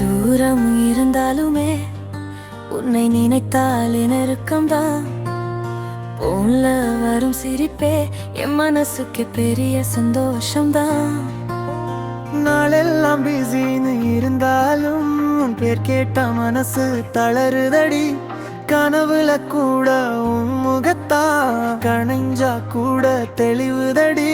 தூரம் இருந்தாலுமே உன்னை நினைத்தால் நெருக்கம்தான் போன்ல வரும் சிரிப்பே என் மனசுக்கு பெரிய சந்தோஷம்தான். நாளெல்லாம் பிஸின்னு இருந்தாலும் உன் பேர் கேட்ட மனசு தளருதடி. கனவுல கூட உன் முகத்தா கணைஞ்சா கூட தெளிவுதடி.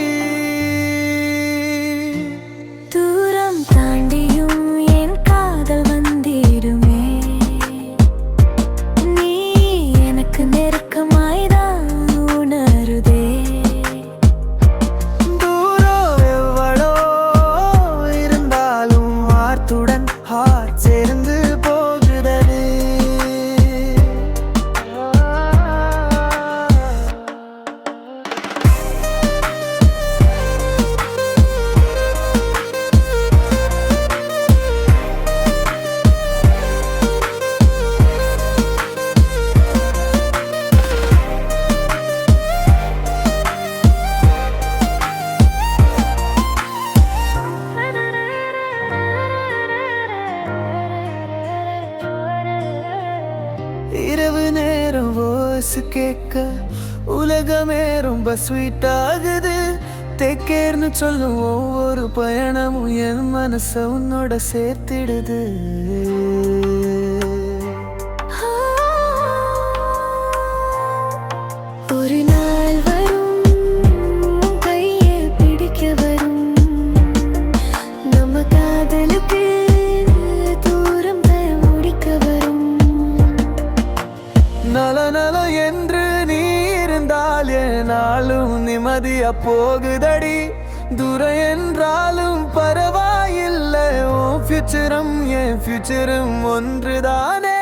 நேரம் வாய்ஸ் கேட்க உலகமே ரொம்ப ஸ்வீட் ஆகுது. தேக்கேர்னு சொல்லும் ஒவ்வொரு பயணமும் என் மனச உன்னோட சேர்த்திடுது. நிம்மதிய போகுதடி. தூரம் என்றாலும் பரவாயில்லை. ஓ ஃபியூச்சரும் என் ஃபியூச்சரும் ஒன்றுதானே.